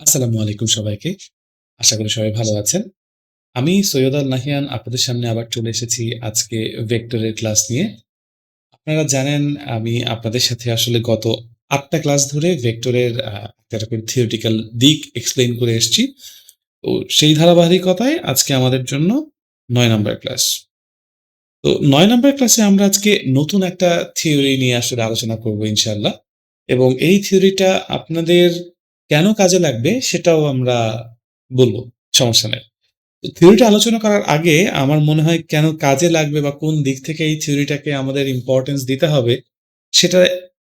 আসসালামু আলাইকুম সবাইকে। আশা করি সবাই ভালো আছেন। আমি সৈয়দ আল নাহিয়ান, আপনাদের সামনে আবার চলে এসেছি আজকে ভেক্টরের ক্লাস নিয়ে। আপনারা জানেন, আমি আপনাদের সাথে আসলে গত আটটা ক্লাস ধরে ভেক্টরের একটা থিওরিটিক্যাল দিক এক্সপ্লেইন করে এসছি। তো সেই ধারাবাহিকতায় আজকে আমাদের জন্য নয় নম্বর ক্লাস। তো নয় নম্বর ক্লাসে আমরা আজকে নতুন একটা থিওরি নিয়ে আসলে আলোচনা করব ইনশাল্লাহ এবং এই থিওরিটা আপনাদের কেন কাজে লাগবে সেটাও আমরা বলব সমস্যা নেই থিওরিটা আলোচনা করার আগে আমার মনে হয় কেন কাজে লাগবে বা কোন দিক থেকে এই থিওরিটাকে আমাদের ইম্পর্টেন্স দিতে হবে সেটা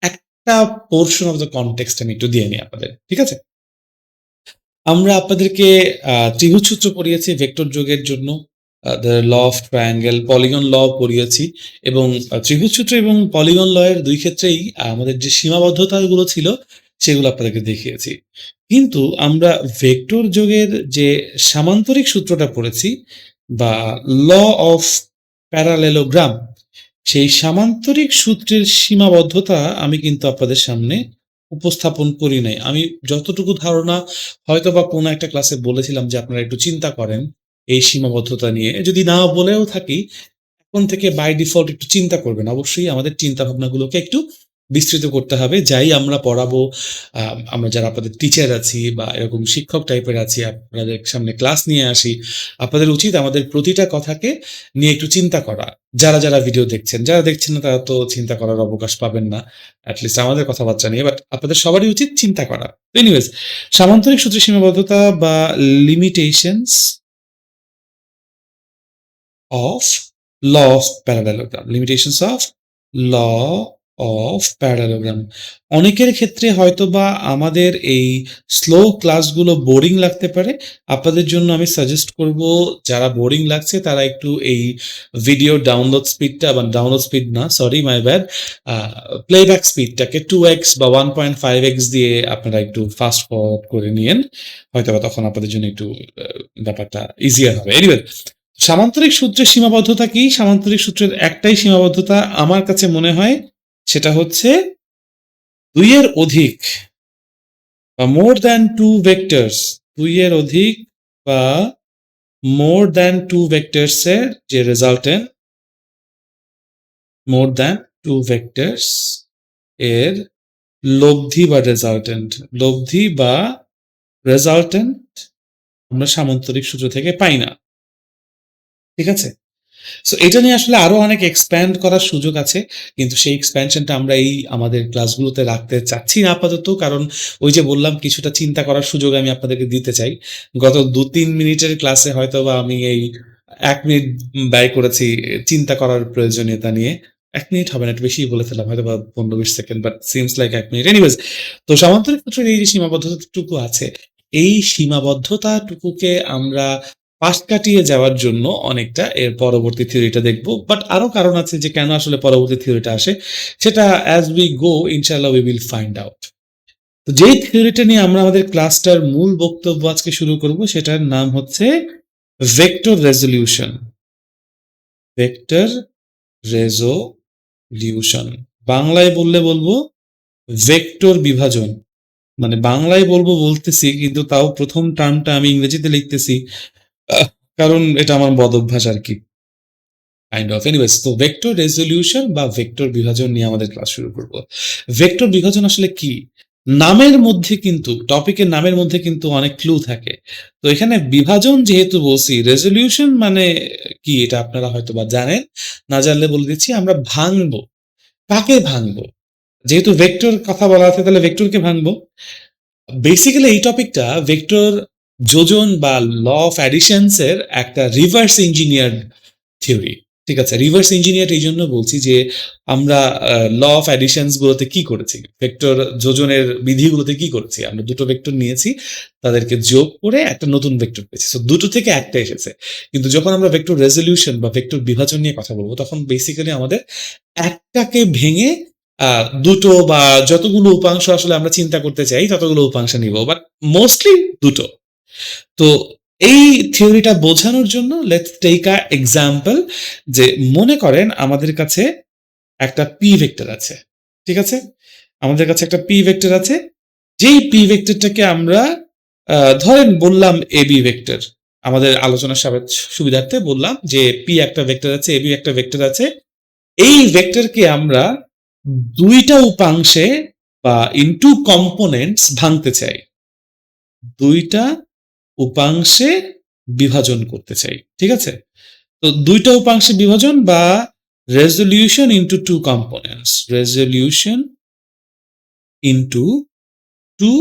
একটা পোরশন অফ দ্যা কনটেক্সট আমি একটু দিয়ে নিই আপনাদের। ঠিক আছে? আমরা আপনাদেরকে ত্রিভুজ সূত্র পড়িয়েছি ভেক্টর যোগের জন্য। Law of triangle, polygon law পড়িয়েছি এবং ত্রিভুজ সূত্র এবং পলিগন ল এর ২ ক্ষেত্রেই আমাদের যে সীমাবদ্ধতাগুলো ছিল সেগুলো আপনাদেরকে দেখিয়েছি। কিন্তু আমরা ভেক্টর যোগের যে সামান্তরিক সূত্রটা পড়েছি বা ল অফ প্যারালেলোগ্রাম, সেই সামান্তরিক সূত্রের সীমাবদ্ধতা আমি কিন্তু আপনাদের সামনে উপস্থাপন করি নাই। আমি যতটুকু ধারণা হয়তোবা কোনো একটা ক্লাসে বলেছিলাম যে আপনারা একটু চিন্তা করেন এই সীমাবদ্ধতা নিয়ে। যদি না বলেও থাকি, এখন থেকে বাই ডিফল্ট একটু চিন্তা করবেন। অবশ্যই আমাদের চিন্তা ভাবনাগুলোকে একটু বিস্তৃত করতে হবে। যাই আমরা পড়াবো, আমরা যারা আপনাদের টিচার আছি বা এরকম শিক্ষক টাইপের আছি, আপনাদের সামনে ক্লাস নিয়ে আসি। আপনাদের উচিত আমাদের প্রতিটা কথাকে নিয়ে একটু চিন্তা করা। যারা, যারা ভিডিও দেখছেন, যারা দেখছেন না তারা তো চিন্তা করার অবকাশ পাবেন না। এট লিস্ট আমাদের কথাবার্তা নিয়ে। বাট আপনাদের সবারই উচিত চিন্তা করা। এনিওয়েজ সামান্তরিক সূত্রের সীমাবদ্ধতা বা limitations of law of parallelogram limitations of law of parallelogram অনেকের ক্ষেত্রে হয়তোবা আমাদের এই স্লো ক্লাসগুলো বোরিং লাগতে পারে। আপনাদের জন্য আমি সাজেস্ট করব, যারা বোরিং লাগছে, তারা একটু এই ভিডিও ডাউনলোড স্পিডটা বা ডাউনলোড স্পিড না সরি মাই ব্যাড প্লেব্যাক স্পিডটাকে টু এক্স বা 1.5x দিয়ে আপনারা একটু ফাস্ট ফরওয়ার্ড করে নিয়েন। হয়তোবা তখন আপনাদের জন্য একটু ব্যাপারটা ইজিয়ার হবে। এনিওয়ে সামান্তরিক সূত্রের সীমাবদ্ধতা কি? সামান্তরিক সূত্রের একটাই সীমাবদ্ধতা আমার কাছে মনে হয় সেটা হচ্ছে ২ এর অধিক বা মোর দ্যান টু ভেক্টরস ২ এর অধিক বা মোর দ্যান টু ভেক্টরস এর যে resultant, more than two vectors এর লব্ধি বা রেজাল্টেন্ট, লব্ধি বা রেজাল্টেন্ট আমরা সামান্তরিক সূত্র থেকে পাই না। ঠিক আছে? সো এটা নিয়ে আসলে আরও অনেক এক্সপ্যান্ড করার সুযোগ আছে। কিন্তু সেই এক্সপ্যানশনটা আমরা এই আমাদের ক্লাসগুলোতে রাখতে চাচ্ছি না আপাতত। কারণ ওই যে বললাম কিছুটা চিন্তা করার সুযোগ আমি আপনাদেরকে দিতে চাই। গত ২-৩ মিনিটের ক্লাসে হয়তো বা আমি এই এক মিনিট ব্যয় করেছি চিন্তা করার প্রয়োজনীয়তা নিয়ে। এক মিনিট হবে না একটু বেশি বলে ফেললাম হয়তোবা ১৫-২০ সেকেন্ড বাট সিমস লাইক এক মিনিট। এনিওয়েজ তো সামান্তরিক ক্ষেত্রে এই যে সীমাবদ্ধতাটুকু আছে, এই সীমাবদ্ধতাটুকুকে আমরা পাশ কাটিয়ে যাওয়ার জন্য অনেকটা এর পরবর্তী থিওরিটা দেখব। বাট আরও কারণ আছে যে কেন আসলে পরবর্তী থিওরিটা আসে সেটা অ্যাজ উই গো ইনশাআল্লাহ উই উইল ফাইন্ড আউট। তো যেই থিওরিটা নিয়ে আমরা আমাদের ক্লাসটার মূল বক্তব্য আজকে শুরু করব, সেটার নাম হচ্ছে ভেক্টর রেজলিউশন ভেক্টর রেজোলিউশন বাংলায় বললে বলব ভেক্টর বিভাজন। মানে বাংলায় বলব বলতেছি, কিন্তু তাও প্রথম টার্মটা আমি ইংরেজিতে লিখতেছি। কারণ এটা আমার বদ অভ্যাস আর কি কাইন্ড অফ এনিওয়েজ তো ভেক্টর রেজলিউশন বা ভেক্টর বিভাজন নিয়ে আমাদের ক্লাস শুরু করব। ভেক্টর বিভাজন আসলে কি? নামের মধ্যে কিন্তু টপিকের নামের মধ্যে কিন্তু অনেক ক্লু থাকে। তো এখানে বিভাজন যেহেতু বলছি রেজলিউশন মানে কি এটা আপনারা হয়তো বা জানেন। না জানলে বলে দিচ্ছি, আমরা ভাঙবো। কাকে ভাঙবো? যেহেতু ভেক্টর কথা বলা আছে, তাহলে ভেক্টরকে ভাঙবো। বেসিক্যালি এই টপিকটা ভেক্টর যোজন বা ল অফ অ্যাডিশনস এর একটা রিভার্স ইঞ্জিনিয়ার থিওরি। ঠিক আছে? রিভার্স ইঞ্জিনিয়ার এই জন্য বলছি যে আমরা ল অফ অ্যাডিশনস গুলোতে কি করেছি? ভেক্টর যোজনের বিধিগুলোতে কি করেছি? আমরা দুটো ভেক্টর নিয়েছি, তাদেরকে যোগ করে একটা নতুন ভেক্টর পেয়েছি। সো দুটো থেকে একটা এসেছে। কিন্তু যখন আমরা ভেক্টর রেজলিউশন বা ভেক্টর বিভাজন নিয়ে কথা বলব তখন বেসিক্যালি আমাদের একটাকে ভেঙে দুটো বা যতগুলো উপাংশ আসলে আমরা চিন্তা করতে চাই ততগুলো উপাংশ নিব। বাট মোস্টলি দুটো। তো এই থিওরিটা বোঝানোর জন্য লেটস টেক আ এক্সাম্পল যে মনে করেন আমাদের কাছে একটা পি ভেক্টর আছে। ঠিক আছে? আমাদের কাছে একটা পি ভেক্টর আছে। যেই পি ভেক্টরটাকে আমরা ধরেন বললাম এ বি ভেক্টর। আমাদের আলোচনার সাবে সুবিধার্থে বললাম যে পি একটা ভেক্টর আছে, এবি একটা ভেক্টর আছে। এই ভেক্টরকে আমরা দুইটা উপাংশে বা ইনটু কম্পোনেন্টস ভাঙতে চাই। ২ টা উপাংশে বিভাজন করতে চাই। ঠিক আছে? তো দুইটা উপাংশে বিভাজন বা resolution into two components. Resolution into two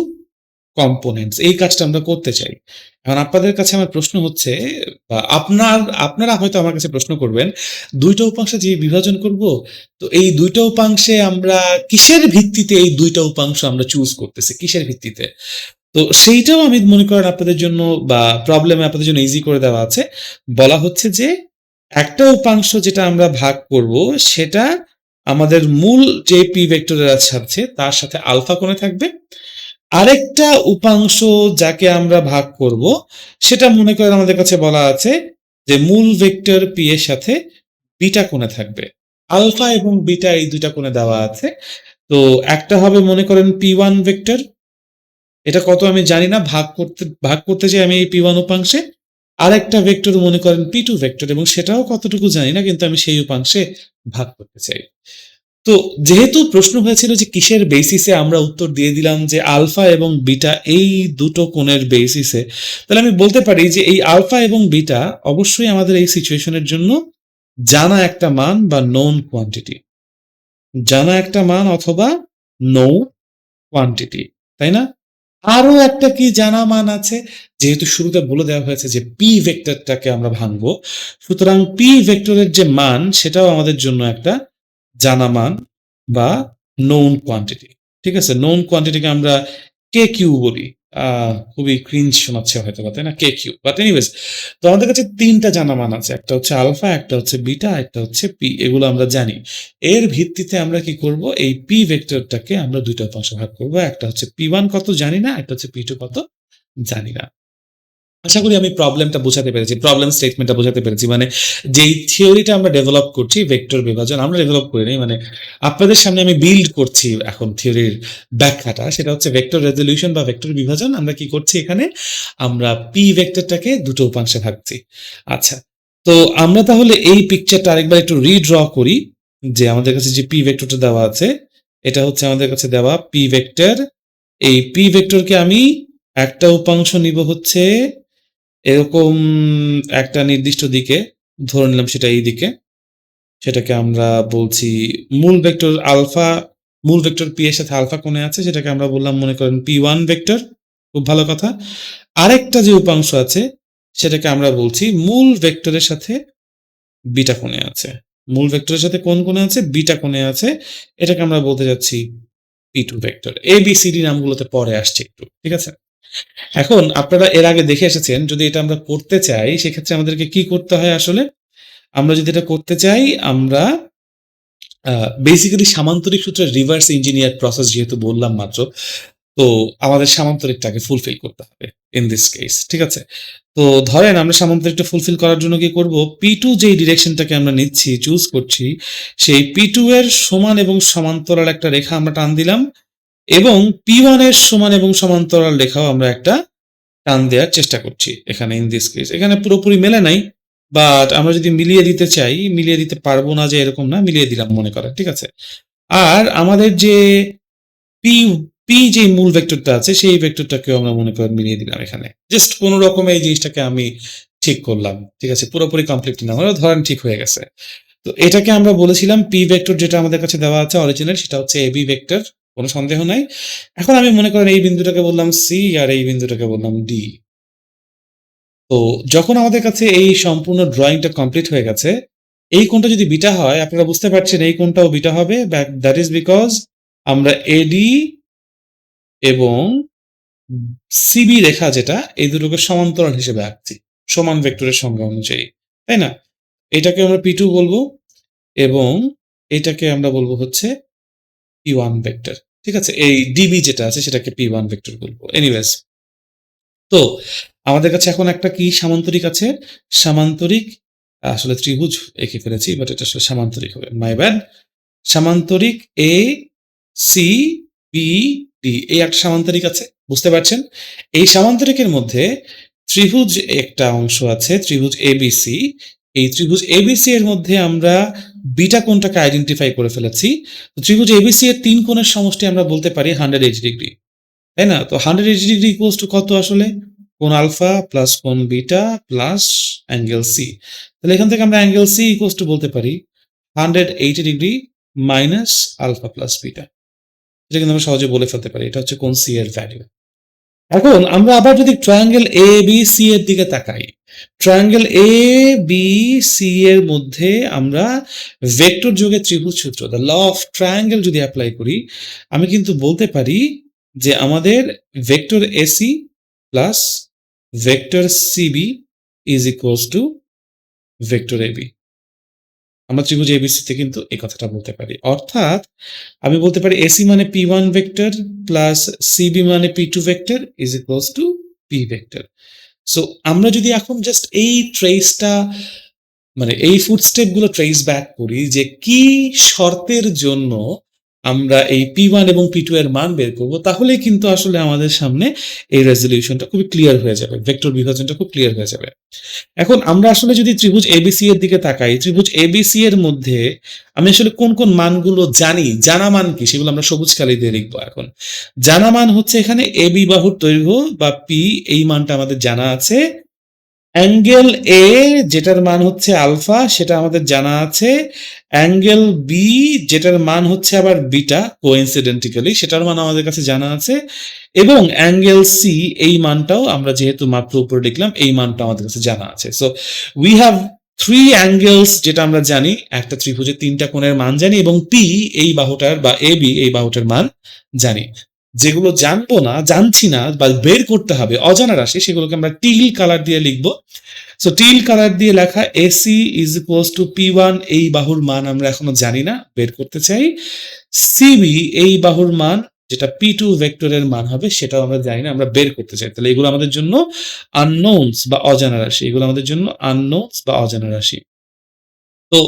components এই কাজটা আমরা করতে চাই। এখন আপনাদের কাছে আমার প্রশ্ন হচ্ছে বা আপনার আপনারা হয়তো আমার কাছে প্রশ্ন করবেন, দুইটা উপাংশে যে বিভাজন করব, তো এই দুইটা উপাংশে আমরা কিসের ভিত্তিতে এই দুইটা উপাংশ আমরা চুজ করতেছি? কিসের ভিত্তিতে? তো সেইটাও আমি মনে করেন আপনাদের জন্য বা প্রবলেমে আপনাদের জন্য ইজি করে দেওয়া আছে। বলা হচ্ছে যে, একটা উপাংশ যেটা আমরা ভাগ করব, সেটা আমাদের মূল যে পি ভেক্টরের আছে তার সাথে আলফা কোণে থাকবে। আরেকটা উপাংশ যাকে আমরা ভাগ করব, সেটা মনে করেন আমাদের কাছে বলা আছে যে, মূল ভেক্টর পি এর সাথে বিটা কোণে থাকবে। আলফা এবং বিটা এই দুটা কোণে দেওয়া আছে। তো একটা হবে মনে করেন পি ওয়ান ভেক্টর। এটা কত আমি জানি না। ভাগ করতে ভাগ করতে চাই আমি এই পি1 উপাংশে। আরেকটা ভেক্টর মনে করেন পি2 ভেক্টর এবং সেটাও কতটুকু জানি না কিন্তু আমি সেই উপাংশে ভাগ করতে চাই। তো যেহেতু প্রশ্ন হয়েছিল যে কিসের বেসিসে আমরা উত্তর দিয়ে দিলাম যে আলফা এবং বিটা এই দুটো কোণের বেসিসে, তাহলে আমি বলতে পারি যে এই আলফা এবং বিটা অবশ্যই আমাদের এই সিচুয়েশনের জন্য জানা একটা মান বা নোন কোয়ান্টিটি। জানা একটা মান অথবা নো কোয়ান্টিটি। তাই না? আরও একটা কি জানা মান আছে? যেহেতু শুরুতে বলে দেওয়া হয়েছে যে পি ভেক্টরটাকে আমরা ভাঙব, সুতরাং পি ভেক্টরের যে মান, সেটাও আমাদের জন্য একটা জানা মান বা নোন কোয়ান্টিটি। ঠিক আছে? নোন কোয়ান্টিটিকে আমরা কে কিউ বলি। খুবই ক্রিঞ্জ শোনাচ্ছে হয়তো বা তাই না? কে কিউ। বাট এনিওয়েজ তো আমাদের কাছে ৩ টা জানা মান আছে। একটা হচ্ছে আলফা, একটা হচ্ছে বিটা, একটা হচ্ছে পি। এগুলো আমরা জানি। এর ভিত্তিতে আমরা কি করব? এই পি ভেক্টরটাকে আমরা ২ টা ভাগ করব। একটা হচ্ছে পি ওয়ান কত জানি না, একটা হচ্ছে পি টু কত জানি না। আশা করি আমি প্রবলেমটা বোঝাতে পেরেছি। প্রবলেম স্টেটমেন্টটা বোঝাতে পেরেছি। মানে যেই থিওরিটা আমরা ডেভেলপ করছি ভেক্টর বিভাজন আমরা ডেভেলপ করি নাই। মানে আপনাদের সামনে আমি বিল্ড করছি এখন থিওরির ব্যাখ্যাটা। সেটা হচ্ছে ভেক্টর রেজলিউশন বা ভেক্টর বিভাজন আমরা কি করছি এখানে? আমরা পি ভেক্টরটাকে দুটো উপাংশে ভাগছি। আচ্ছা। তো আমরা তাহলে এই পিকচারটা আরেকবার একটু রিড্র করি যে আমাদের কাছে যে পি ভেক্টরটা দেওয়া আছে, এটা হচ্ছে আমাদের কাছে দেওয়া পি ভেক্টর। এই পি ভেক্টরকে আমি একটা উপাংশ নিব হচ্ছে এরকম একটা নির্দিষ্ট দিকে, ধরে নিলাম সেটা এই দিকে। সেটাকে আমরা বলছি মূল ভেক্টর আলফা, মূল ভেক্টর পি এর সাথে আলফা কোণে আছে সেটাকে আমরা বললাম মনে করেন পি ওয়ান ভেক্টর। খুব ভালো কথা। আরেকটা যে উপাংশ আছে সেটাকে আমরা বলছি মূল ভেক্টরের সাথে বিটা কোণে আছে। মূল ভেক্টরের সাথে কোন কোণে আছে? বিটা কোণে আছে। এটাকে আমরা বলতে যাচ্ছি P two vector. A, B, C, D নামগুলোতে পরে আসছে একটু। ঠিক আছে? এখন আপনারা এর আগে দেখে এসেছেন যদি এটা আমরা করতে চাই সেক্ষেত্রে আমাদেরকে কি করতে হয় আসলে? আমরা যদি এটা করতে চাই আমরা বেসিক্যালি সামান্তরিক সূত্রের রিভার্স ইঞ্জিনিয়ার প্রসেস যেহেতু বললাম মাত্র, তো আমাদের সামান্তরিকটাকে ফুলফিল করতে হবে ইন দিস কেস। ঠিক আছে? তো ধরেন আমরা সামান্তরিকটা ফুলফিল করার জন্য কি করব? পি2 যেই ডিরেকশনটাকে আমরা নিচ্ছি, চুজ করছি, সেই পি2 এর সমান এবং সমান্তরাল একটা রেখা আমরা টান দিলাম এবং পি1 এর সমান এবং সমান্তরাল রেখাও আমরা একটা টান দেওয়ার চেষ্টা করছি এখানে ইন দিস কেস। এখানে পুরোপুরি মেলে নাই। বাট আমরা যদি মিলিয়ে দিতে চাই, মিলিয়ে দিতে পারব না যে এরকম না, মিলিয়ে দিলাম মনে করেন। ঠিক আছে? আর আমাদের যে পি, পি যে মূল ভেক্টরটা আছে সেই ভেক্টরটাকেও আমরা মনে করেন মিলিয়ে দিলাম এখানে। জাস্ট কোন রকমে এই জিনিসটাকে আমি ঠিক করলাম। ঠিক আছে? পুরোপুরি কমপ্লিট না হলেও ধরেন ঠিক হয়ে গেছে। তো এটাকে আমরা বলেছিলাম পি ভেক্টর যেটা আমাদের কাছে দেওয়া আছে অরিজিনাল সেটা হচ্ছে এবি ভেক্টর। কোন সন্দেহ নাই। এখন আমি মনে করেন এই বিন্দুটাকে বললাম সি আর এই বিন্দুটাকে বললাম ডি। তো যখন আমাদের কাছে এই সম্পূর্ণ ড্রয়িংটা কমপ্লিট হয়ে গেছে, এই কোণটা যদি বিটা হয় আপনারা বুঝতে পারছেন এই কোণটাও বিটা হবে দ্যাট ইজ বিকজ আমরা এডি এবং সিবি রেখা যেটা এই দুটোকে সমান্তরাল হিসেবে আঁকছি। সমান ভেক্টরের সংজ্ঞা অনুযায়ী। তাই না? এটাকে আমরা পি2 বলব এবং এটাকে আমরা বলব হচ্ছে পি1 ভেক্টর। ঠিক আছে? এই ডিবি যেটা আছে সেটাকে পি ওয়ান ভেক্টর বলব। এনিওয়েজ তো আমাদের কাছে এখন একটা কি সামান্তরিক আছে? সামান্তরিক আসলে ত্রিভুজ এঁকে ফেলেছি বাট এটা আসলে সামান্তরিক হবে। My bad. সামান্তরিক A, C, B, D এই একটা সামান্তরিক আছে বুঝতে পারছেন এই সামান্তরিকের মধ্যে ত্রিভুজ একটা অংশ আছে ত্রিভুজ এবিসি এই ত্রিভুজ এবিসি এর মধ্যে আমরা বিটা কোণটাকে আইডেন্টিফাই করে ফেলেছি। ত্রিভুজ এবিসি এর তিন কোণের সমষ্টি আমরা বলতে পারি হান্ড্রেড এইচ ডিগ্রি তাই না? তো hundred eighty degree equals to কত আসলে? কোণ আলফা প্লাস কোণ বিটা প্লাস অ্যাঙ্গেল সি তাহলে এখান থেকে আমরা অ্যাঙ্গেল সি ইকুয়ালস টু বলতে পারি hundred eighty degree minus alpha plus beta এটা কিন্তু আমরা সহজে বলে ফেলতে পারি। এটা হচ্ছে কোন সি এর ভ্যালু এখন আমরা আবার যদি ট্রায়াঙ্গেল এ বি সি এর দিকে তাকাই ট্রায়াঙ্গেল এ বি সি এর মধ্যে আমরা ভেক্টর যোগে ত্রিভুজ সূত্র দ্য ল অফ ট্রায়াঙ্গেল যদি অ্যাপ্লাই করি, আমি কিন্তু বলতে পারি যে আমাদের vector AC plus vector CB is equals to vector AB আমরা ত্রিভুজ এবিসিতে কিন্তু এই কথাটা বলতে পারি। অর্থাৎ আমি বলতে পারি এসি মানে P one vector plus CB মানে P two vector is equals to P vector so আমরা যদি এখন জাস্ট এই ট্রেসটা মানে এই ফুটস্টেপগুলো ট্রেস ব্যাক করি যে কি শর্তের জন্য আমরা এই পি ওয়ান এবং পি টু এর মান বের করব তাহলে কিন্তু আসলে আমাদের সামনে এই রেজলিউশনটা খুবই ক্লিয়ার হয়ে যাবে ভেক্টর বিভাজনটা খুব ক্লিয়ার হয়ে যাবে। এখন আমরা আসলে যদি ত্রিভুজ এবিসি এর দিকে তাকাই, ত্রিভুজ এবিসি এর মধ্যে আমি আসলে কোন কোন মানগুলো জানি, জানা মান কি সেগুলো আমরা সবুজ কালি দিয়ে লিখব এখন। জানা মান হচ্ছে এখানে এবি বাহুর দৈর্ঘ্য বা পি এই মানটা আমাদের জানা আছে অ্যাঙ্গেল এ যেটার মান হচ্ছে আলফা, সেটা আমাদের জানা আছে। অ্যাঙ্গেল বি যেটার মান হচ্ছে আবার বিটা কোইন্সিডেন্টিক্যালি সেটার মান আমাদের কাছে জানা আছে। এবং অ্যাঙ্গেল সি এই মানটাও আমরা যেহেতু মাত্র উপরে লিখলাম, এই মানটা আমাদের কাছে জানা আছে। So we have three angles যেটা আমরা জানি, একটা ত্রিভুজের তিনটা কোণের মান জানি, এবং পি এই বাহুটার বা এ বি এই বাহুটার মান জানি। যেগুলো জানব না, জানছি না বা বের করতে হবে অজানা রাশি সেগুলোকে আমরা টিল কালার দিয়ে লিখব। সো টিল কালার দিয়ে লেখা AC is equals to P one এই বাহুর মান আমরা এখনও জানি না, বের করতে চাই। সিবি এই বাহুর মান, যেটা পি টু ভেক্টরের মান হবে, সেটাও আমরা জানি না, আমরা বের করতে চাই। তাহলে এগুলো আমাদের জন্য আননোনস বা অজানা রাশি এগুলো আমাদের জন্য আননোনস বা অজানা রাশি তো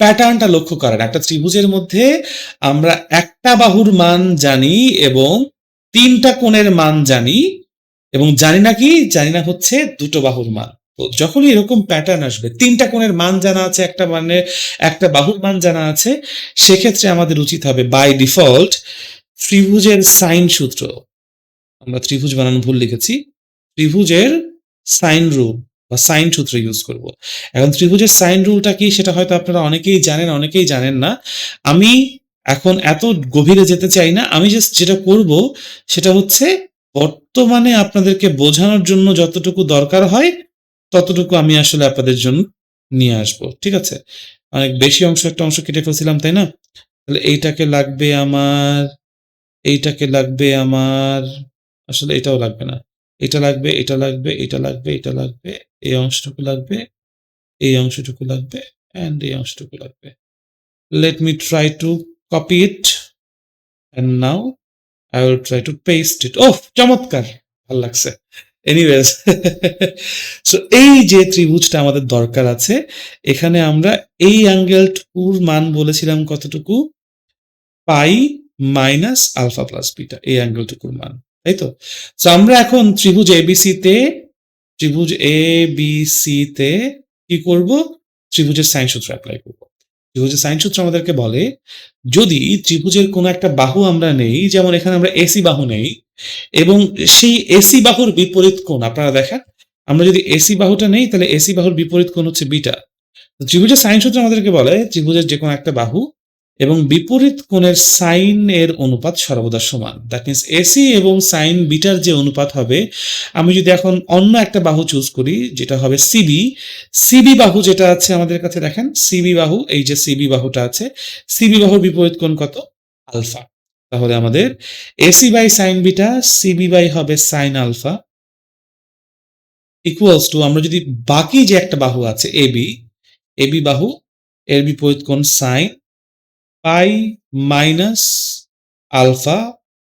প্যাটার্নটা লক্ষ্য করেন। একটা ত্রিভুজের মধ্যে আমরা একটা বাহুর মান জানি এবং তিনটা কোণের মান জানি এবং জানি না কি? জানি না হচ্ছে দুটো বাহুর মান। তো যখনই এরকম প্যাটার্ন আসবে, তিনটা কোণের মান জানা আছে, একটা মানে একটা বাহুর মান জানা আছে, সেক্ষেত্রে আমাদের উচিত হবে বাই ডিফল্ট ত্রিভুজের সাইন সূত্র। আমরা ত্রিভুজ বানানো ভুল লিখেছি। ত্রিভুজের সাইন রুল বা সাইন সূত্র ইউজ করব। এখন ত্রিভুজের সাইন রুলটা কি সেটা হয়তো আপনারা অনেকেই জানেন অনেকেই জানেন না। আমি এখন এত গভীরে যেতে চাই না, আমি জাস্ট যেটা করব সেটা হচ্ছে বর্তমানে আপনাদেরকে বোঝানোর জন্য যতটুকু দরকার হয়, ততটুকু আমি আসলে আপনাদের জন্য নিয়ে আসব, ঠিক আছে? অনেক বেশি অংশ, একটা অংশ কেটে ফেলছিলাম, তাই না? তাহলে এইটাকে লাগবে আমার, এইটাকে লাগবে আমার, আসলে এটাও লাগবে না। এটা লাগবে এটা লাগবে এটা লাগবে এটা লাগবে, এই অংশটুকু লাগবে, এই অংশটুকু লাগবে অ্যান্ড এই অংশটুকু লাগবে। Let me try to copy it and now I will try to paste it oh চমৎকার! ভালো লাগছে। এনিওয়েজ সো এই যে ত্রিভুজটা আমাদের দরকার আছে, এখানে আমরা এই অ্যাঙ্গেল অ্যাঙ্গেলটুকুর মান বলেছিলাম কতটুকু? Pi minus alpha plus beta, এই অ্যাঙ্গেলটুকুর মান। তাই তো আমরা এখন ত্রিভুজ এবিসি তে, ত্রিভুজ এ বি সি তে কি করব? ত্রিভুজের সাইন সূত্র অ্যাপ্লাই করব। ত্রিভুজের সাইন সূত্র আমাদেরকে বলে, যদি ত্রিভুজের কোনো একটা বাহু আমরা নেই, যেমন এখানে আমরা এসি বাহু নেই, এবং সেই এসি বাহুর বিপরীত কোণ, আপনারা দেখেন, আমরা যদি এসি বাহুটা নেই, তাহলে এসি বাহুর বিপরীত কোণ হচ্ছে বিটা। ত্রিভুজের সাইন সূত্র আমাদেরকে বলে, ত্রিভুজের যে কোনো একটা বাহু এবং বিপরীত কোণের সাইন এর অনুপাত সর্বদা সমান। দ্যাট মিনস এসি এবং সাইন বিটার যে অনুপাত হবে, আমি যদি এখন অন্য একটা বাহু চুজ করি, যেটা হবে সিবি সিবি বাহু যেটা আছে আমাদের কাছে দেখেন সিবি বাহু, এই যে সিবি বাহুটা আছে সিবি বাহুর বিপরীত কোণ কত? আলফা। তাহলে আমাদের AC by sine beta CB by হবে সাইন আলফা ইকুয়ালস টু আমরা যদি বাকি যে একটা বাহু আছে এবি এবি বাহু, এর বিপরীত কোণ sine pi minus alpha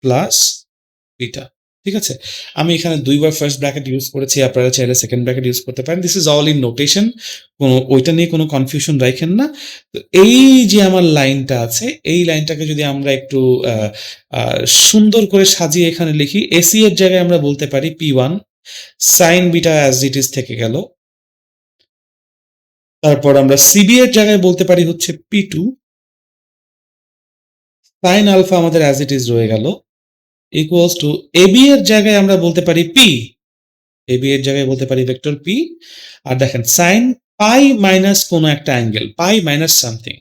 plus beta ঠিক আছে? আমি এখানে ২ বার ফার্স্ট ব্র্যাকেট ইউজ করেছি। আপনারা চাইলে সেকেন্ড ব্র্যাকেট ইউজ করতে পারেন। This is all in notation. কোনো ওইটা নিয়ে কোনো কনফিউশন রাখেন না। তো এই যে আমার লাইনটা আছে, এই লাইনটাকে যদি আমরা একটু সুন্দর করে সাজিয়ে এখানে লিখি, এসি এর জায়গায় আমরা বলতে পারি P one sine beta as it is থেকে গেল। তারপর আমরা সিবি এর জায়গায় বলতে পারি হচ্ছে P2 সাইন আলফা আমাদের অ্যাজ ইট ইজ রয়ে গেল। ইকুয়ালস টু এবি এর জায়গায় আমরা বলতে পারি P এবি এর জায়গায় বলতে পারি ভেক্টর পি আর দেখেন সাইন পাই মাইনাস কোনো একটা অ্যাঙ্গেল পাই মাইনাস সামথিং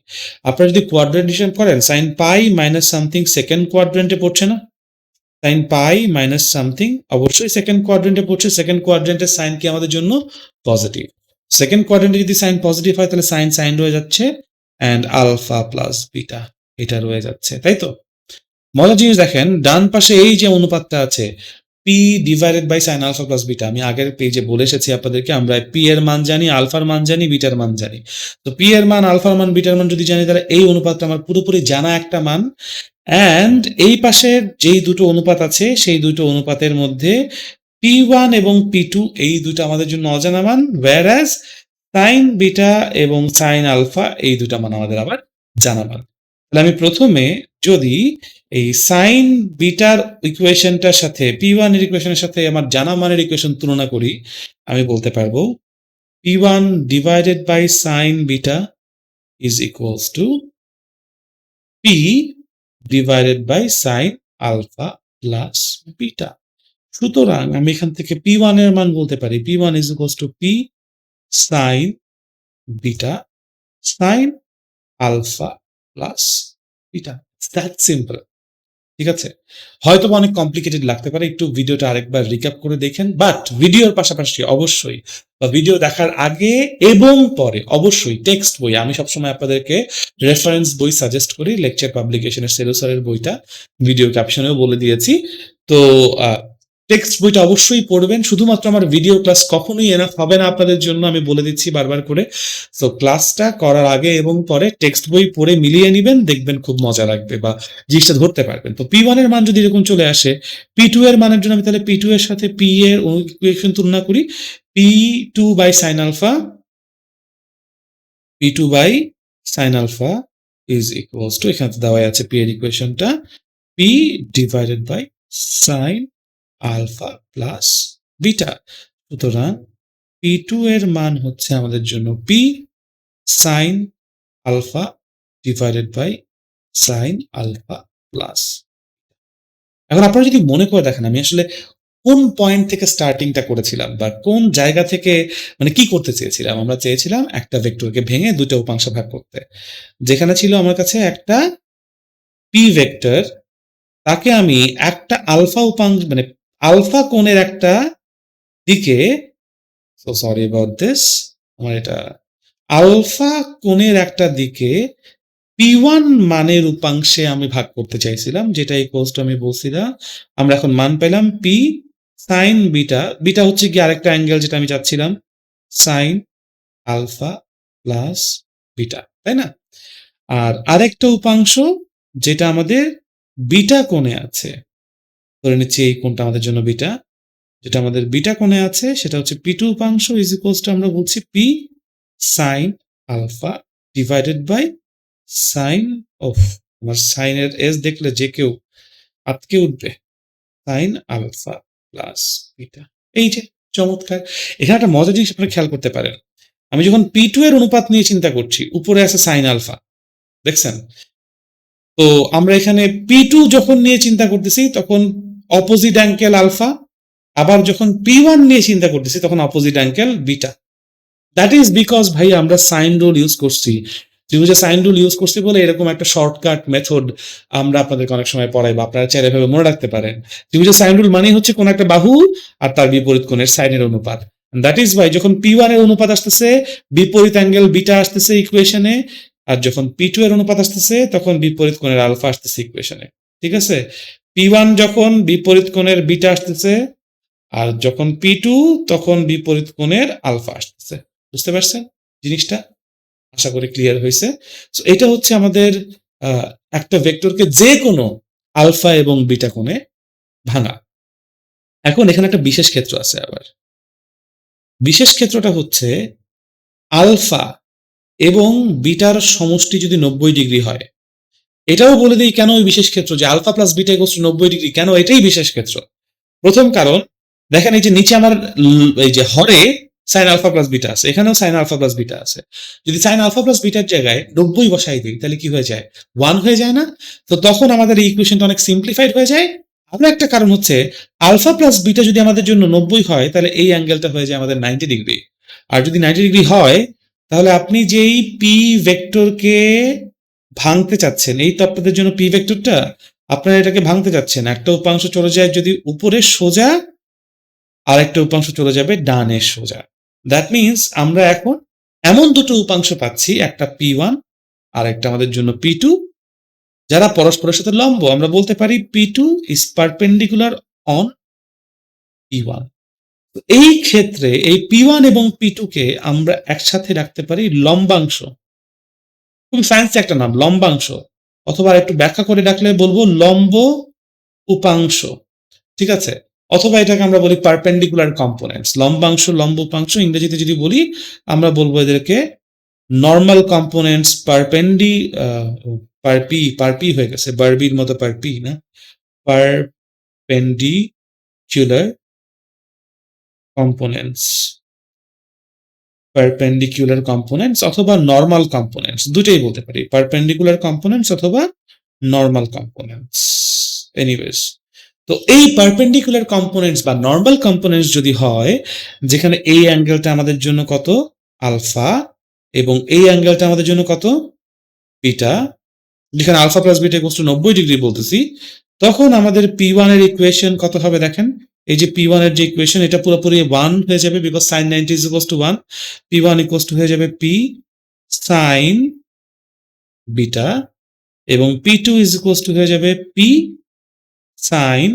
আপনারা যদি কোয়াড্রেন্ট হিসাব করেন sine pi minus something second কোয়াড্রেন্টে পড়ছে না সাইন পাই মাইনাস সামথিং অবশ্যই সেকেন্ড কোয়াড্রেন্টে পড়ছে সেকেন্ড কোয়াড্রেন্টের সাইন কি আমাদের জন্য পজিটিভ সেকেন্ড কোয়াড্রেন্টে যদি সাইন পজিটিভ হয়, তাহলে সাইন সাইন রয়ে যাচ্ছে অ্যান্ড আলফা প্লাস বিটা এটা রয়ে যাচ্ছে, তাই তো? মজার জিনিস দেখেন, ডান পাশে এই যে অনুপাতটা আছে P divided by sine alpha plus beta আমি আগের পেজে বলে এসেছি আপনাদেরকে, আমরা পি এর মান জানি আলফার মান জানি বিটার মান জানি। তো পি এর মান আলফার মান বিটার মান যদি জানি, তাহলে এই অনুপাতটা আমার পুরোপুরি জানা একটা মান। অ্যান্ড এই পাশের যেই দুটো অনুপাত আছে, সেই দুটো অনুপাতের মধ্যে পি ওয়ান এবং পি টু এই দুটো আমাদের জন্য অজানা মান ওয়ার অ্যাজ সাইন বিটা এবং সাইন আলফা এই দুটো মান আমাদের আবার জানা মান। তাহলে আমি প্রথমে যদি এই সাইন বিটার ইকুয়েশনটার সাথে পি ওয়ানের ইকুয়েশনের সাথে আমার জানা মানের ইকুয়েশন তুলনা করি, আমি বলতে পারব P one divided by sine beta is equals to P divided by sine alpha plus beta সুতরাং আমি এখান থেকে পি ওয়ানের মান বলতে পারি P one is equals to P sine beta sine alpha plus beta that simple ঠিক আছে? হয়তো অনেক কমপ্লিকেটেড লাগতে পারে, একটু ভিডিওটা আরেকবার রিক্যাপ করে দেখেন বাট ভিডিওর পাশাপাশি অবশ্যই, বা ভিডিও দেখার আগে এবং পরে অবশ্যই টেক্সট বই, আমি সবসময় আপনাদেরকে রেফারেন্স বই সাজেস্ট করি লেকচার পাবলিকেশনের সেরোসারের বইটা ভিডিও ক্যাপশনেও বলে দিয়েছি। তো টেক্সট বইটা অবশ্যই পড়বেন। শুধুমাত্র আমার ভিডিও ক্লাস কখনোই এনাফ হবে না আপনাদের জন্য, আমি বলে দিচ্ছি বারবার করে। তো ক্লাসটা করার আগে এবং পরে টেক্সট বই পড়ে মিলিয়ে নেবেন, দেখবেন খুব মজা লাগবে বা জিনিসটা ধরতে পারবেন। তো পি ওয়ানের মান যদি এরকম চলে আসে পি টু এর মানের জন্য আমি তাহলে পি টু এর সাথে পি এর ইকুয়েশন তুলনা করি। P two by sine alpha P two by sine alpha is equals to এখানে দেওয়া আছে পি এর ইকুয়েশনটা P divided by sine alpha plus beta. সুতরাং পি টু এর মান হচ্ছে আমাদের জন্য P sine alpha divided by sine alpha plus এখন আপনারা যদি মনে করে দেখেন, আমি আসলে কোন পয়েন্ট থেকে স্টার্টিংটা করেছিলাম বা কোন জায়গা থেকে মানে কি করতে চেয়েছিলাম, আমরা চেয়েছিলাম একটা ভেক্টরকে ভেঙে দুটো উপাংশ ভাগ করতে। যেখানে ছিল আমার কাছে একটা পি ভেক্টর তাকে আমি একটা আলফা উপাংশ মানে আলফা কোণের একটা দিকে সো সরি অ্যাবাউট দিস আমার এটা আলফা কোণের একটা দিকে পি ওয়ান মানের উপাংশে আমি ভাগ করতে চাইছিলাম, যেটা এই কোর্সটা আমি বলছিলাম। আমরা এখন মান পেলাম পি সাইন বিটা বিটা হচ্ছে কি আরেকটা অ্যাঙ্গেল যেটা আমি চাচ্ছিলাম সাইন আলফা প্লাস বিটা তাই না? আর আরেকটা উপাংশ যেটা আমাদের বিটা কোণে আছে। ধরে নিচ্ছি এই কোণটা আমাদের জন্য বিটা। যেটা আমাদের বিটা কোণে আছে, সেটা হচ্ছে পি টু উপাংশ ইজ ইকুয়ালস আমরা বলছি P sine alpha divided by sine of আমার সাইনের এস দেখলে যে কেউ আটকে উঠবে সাইন আলফা প্লাস বিটা। এই যে চমৎকার। এখানে একটা মজার জিনিস আপনারা খেয়াল করতে পারেন। আমি যখন পি টু এর অনুপাত নিয়ে চিন্তা করছি, উপরে আছে সাইন আলফা দেখছেন? তো আমরা এখানে পি টু যখন নিয়ে চিন্তা করতেছি, তখন অপোজিট অ্যাঙ্কেল আলফা আবার যখন পি ওয়ান নিয়ে চিন্তা করতেছি, তখন opposite angle beta that is because ভাই, আমরা সাইন রুল ইউজ করছি। ত্রিভুজে সাইন রুল ইউজ করছি বলে এরকম একটা শর্টকাট মেথড আমরা আপনাদেরকে অনেক সময় পড়াই বা আপনারা চাইলে ভাবে মনে রাখতে পারেন। ত্রিভুজে সাইন রুল মানে হচ্ছে কোন একটা বাহু আর তার বিপরীত কোণের সাইনের অনুপাত। দ্যাট ইজ ভাই যখন পি ওয়ানের অনুপাত আসতেছে, বিপরীত অ্যাঙ্গেল বিটা আসতেছে ইকুয়েশনে আর যখন পি টু এর অনুপাত আসতেছে, তখন বিপরীত কোণের আলফা আসতেছে ইকুয়েশনে ঠিক আছে? পি ওয়ান যখন বিপরীত কোণের বিটা আসতেছে, আর যখন পি টু তখন বিপরীত কোণের আলফা আসতেছে। বুঝতে পারছেন জিনিসটা? আশা করি ক্লিয়ার হয়েছে। তো এটা হচ্ছে আমাদের একটা ভেক্টরকে যে কোনো আলফা এবং বিটা কোণে ভাঙা। এখন এখানে একটা বিশেষ ক্ষেত্র আছে আবার। বিশেষ ক্ষেত্রটা হচ্ছে আলফা এবং বিটার সমষ্টি যদি নব্বই ডিগ্রি হয় এটাও বলে দিই কেন ওই বিশেষ ক্ষেত্র, যে আলফা প্লাস বিটা ইকোস নব্বই ডিগ্রি কেন এটাই বিশেষ ক্ষেত্র? প্রথম কারণ, দেখেন এই যে নিচে আমার এই যে হরে সাইন আলফা প্লাস বিটা আছে, এখানেও সাইন আলফা প্লাস বিটা আছে। যদি সাইন আলফা প্লাস বিটার জায়গায় নব্বই বসাই দিই, তাহলে কি হয়ে যায়? ওয়ান হয়ে যায় না? তো তখন আমাদের এই ইকুয়েশনটা অনেক সিম্পলিফাইড হয়ে যায়। আরও একটা কারণ হচ্ছে আলফা প্লাস বিটা যদি আমাদের জন্য নব্বই হয়, তাহলে এই অ্যাঙ্গেলটা হয়ে যায় আমাদের নাইনটি ডিগ্রি আর যদি নাইনটি ডিগ্রি হয়, তাহলে আপনি যেই পি ভেক্টরকে ভাঙতে চাচ্ছেন। এই তো আপনাদের জন্য পি ভেক্টরটা আপনারা এটাকে ভাঙতে চাচ্ছেন একটা উপাংশ চলে যায় যদি উপরে সোজা আর একটা উপাংশ চলে যাবে ডানে সোজা। দ্যাট মিনস আমরা এখন এমন দুটো উপাংশ পাচ্ছি, একটা পি ওয়ান আর একটা আমাদের জন্য পি টু যারা পরস্পরের সাথে লম্ব। আমরা বলতে পারি P two is perpendicular on P one এই ক্ষেত্রে এই পি ওয়ান এবং পি টু কে আমরা একসাথে রাখতে পারি লম্বাংশ। খুব ফ্যান্সি একটা নাম, লম্বাংশ। অথবা একটু ব্যাখ্যা করে ডাকলে বলব লম্ব উপাংশ, ঠিক আছে? অথবা এটাকে আমরা বলি পারপেন্ডিকুলার কম্পোনেন্টস লম্বাংশ লম্ব উপাংশ ইংরেজিতে যদি বলি, আমরা বলব এদেরকে নর্মাল কম্পোনেন্টস পারপেন্ডি পারপি পারপি হয়ে গেছে বারবির মতো পারপি না? পারপেন্ডিকুলার কম্পোনেন্টস পারপেন্ডিকুলার কম্পোনেন্টস অথবা নর্মাল কম্পোনেন্টস দুটোই বলতে পারি। পারপেন্ডিকুলার কম্পোনেন্টস অথবা নর্মাল কম্পোনেন্টস এনিওয়েজ তো এই পারপেন্ডিকুলার কম্পোনেন্টস বা নর্মাল কম্পোনেন্টস যদি হয়, যেখানে এই অ্যাঙ্গেলটা আমাদের জন্য কত? আলফা এবং এই অ্যাঙ্গেলটা আমাদের জন্য কত? বিটা যেখানে আলফা প্লাস বিটা টু নব্বই ডিগ্রি বলতেছি, তখন আমাদের পি ওয়ানের ইকুয়েশন কত হবে দেখেন? এই যে পি ওয়ানের যে ইকুয়েশন এটা পুরোপুরি ওয়ান হয়ে যাবে because sine ninety is equal to one P one equal to হয়ে যাবে পি সাইন বিটা এবং P two is equal to হয়ে যাবে পি সাইন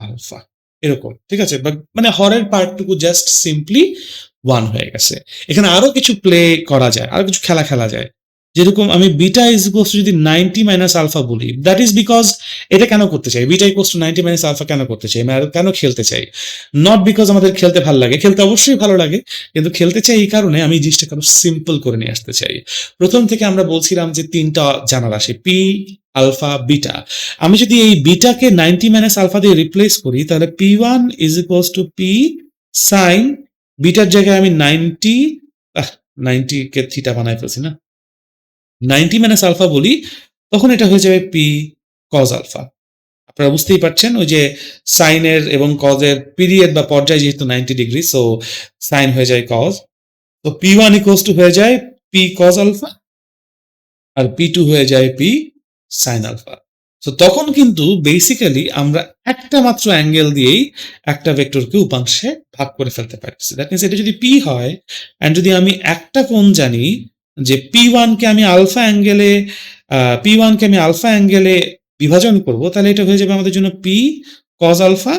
আলফা এরকম, ঠিক আছে? But মানে হরের পার্টটুকু জাস্ট সিম্পলি ওয়ান হয়ে গেছে। এখানে আরও কিছু প্লে করা যায়, আরও কিছু খেলা খেলা যায়। যেরকম আমি বিটা ইজ ইকুয়ালস যদি নাইনটি মাইনাস আলফা বলি দ্যাট ইজ বিকজ এটা কেন করতে চাই? Beta equals to ninety minus alpha কেন করতে চাই? আমি কেন খেলতে চাই? নট বিকজ আমাদের খেলতে ভালো লাগে। খেলতে অবশ্যই ভালো লাগে, কিন্তু খেলতে চাই এই কারণে আমি জিনিসটাকে আরও সিম্পল করে নিয়ে আসতে চাই। প্রথম থেকে আমরা বলছিলাম যে তিনটা জানার আসে পি আলফা বিটা। আমি যদি এই বিটাকে নাইনটি মাইনাস আলফা দিয়ে রিপ্লেস করি, তাহলে P one is equals to P sine bitter জায়গায় আমি নাইনটি নাইনটি কে থিটা বানাই ফেলছি না। নাইনটি মাইনাস আলফা বলি, তখন এটা হয়ে যাবে পি কজ আলফা। আপনারা বুঝতেই পারছেন, ওই যে সাইনের এবং কজের পিরিয়ড বা পর্যায় যেহেতু নাইনটি ডিগ্রি সো সাইন হয়ে যায় কজ তো পি ওয়ান ইকুয়ালস টু হয়ে যায় পি কজ আলফা, আর পি টু হয়ে যায় পি সাইন আলফা। তো তখন কিন্তু বেসিক্যালি আমরা একটা মাত্র অ্যাঙ্গেল দিয়েই একটা ভেক্টরকে উপাংশে ভাগ করে ফেলতে পারছি দ্যাট মিনস এটা যদি পি হয় অ্যান্ড যদি আমি একটা কোণ জানি যে পি ওয়ানকে আমি আলফা অ্যাঙ্গেলে পি ওয়ানকে আমি আলফা অ্যাঙ্গেলে বিভাজন করব, তাহলে এটা হয়ে যাবে আমাদের জন্য পি কজ আলফা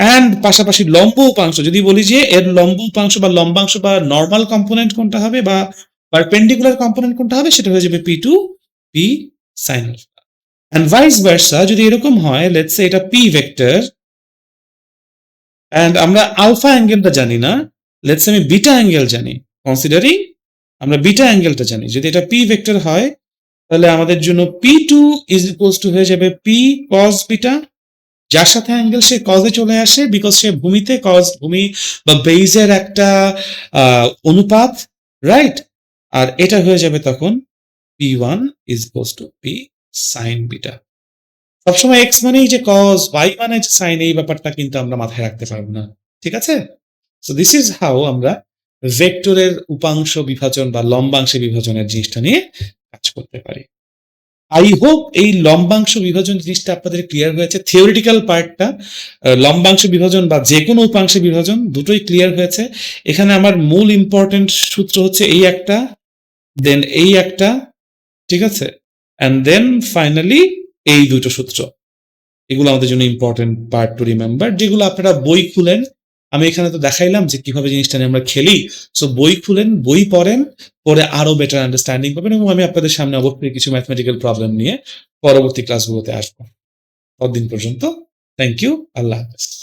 অ্যান্ড পাশাপাশি লম্ব উপাংশ যদি বলি যে এর লম্ব উপাংশ বা লম্বাংশ বা নর্মাল কম্পোনেন্ট কোনটা হবে বা পারপেন্ডিকুলার কম্পোনেন্ট কোনটা হবে, সেটা হয়ে যাবে P two P sine alpha and vice versa যদি এরকম হয় লেটস এটা পি ভেক্টর অ্যান্ড আমরা আলফা অ্যাঙ্গেলটা জানি না লেটস আমি বিটা অ্যাঙ্গেল জানি কনসিডারিং আমরা বিটা অ্যাঙ্গেলটা জানি। যদি এটা পি ভেক্টর হয়, তাহলে আমাদের জন্য P two is equals to হয়ে যাবে পি কজ বিটা। যার সাথে অ্যাঙ্গেল সে কজে চলে আসে বিকজ সে ভূমিতে কজ ভূমি বা বেইজের একটা অনুপাত রাইট আর এটা হয়ে যাবে তখন P one is equals to P sine beta. সবসময় এক্স মানেই যে কজ ওয়াই মানে যে সাইন এই ব্যাপারটা কিন্তু আমরা মাথায় রাখতে পারব না। ঠিক আছে? সো দিস ইজ হাউ আমরা ভেক্টরের উপাংশ বিভাজন বা লম্বাংশ বিভাজনের জিনিসটা নিয়ে কাজ করতে পারি। আই হোপ এই লম্বাংশ বিভাজন জিনিসটা আপনাদের ক্লিয়ার হয়েছে। থিওরিটিক্যাল পার্টটা লম্বাংশ বিভাজন বা যে কোনো উপাংশ বিভাজন দুটোই ক্লিয়ার হয়েছে। এখানে আমার মূল ইম্পর্টেন্ট সূত্র হচ্ছে এই একটা দেন এই একটা, ঠিক আছে? অ্যান্ড দেন ফাইনালি এই দুটো সূত্র। এগুলো আমাদের জন্য ইম্পর্টেন্ট পার্ট টু রিমেম্বার যেগুলো আপনারা বই খুলেন আমি এখানে তো দেখাইলাম যে কীভাবে জিনিসটা নিয়ে আমরা খেলি। সো বই খুলেন, বই পড়েন, পরে আরও বেটার আন্ডারস্ট্যান্ডিং পাবেন এবং আমি আপনাদের সামনে অবশ্যই কিছু ম্যাথমেটিক্যাল প্রবলেম নিয়ে পরবর্তী ক্লাসগুলোতে আসব। ততদিন পর্যন্ত থ্যাংক ইউ আল্লাহ হাফেজ।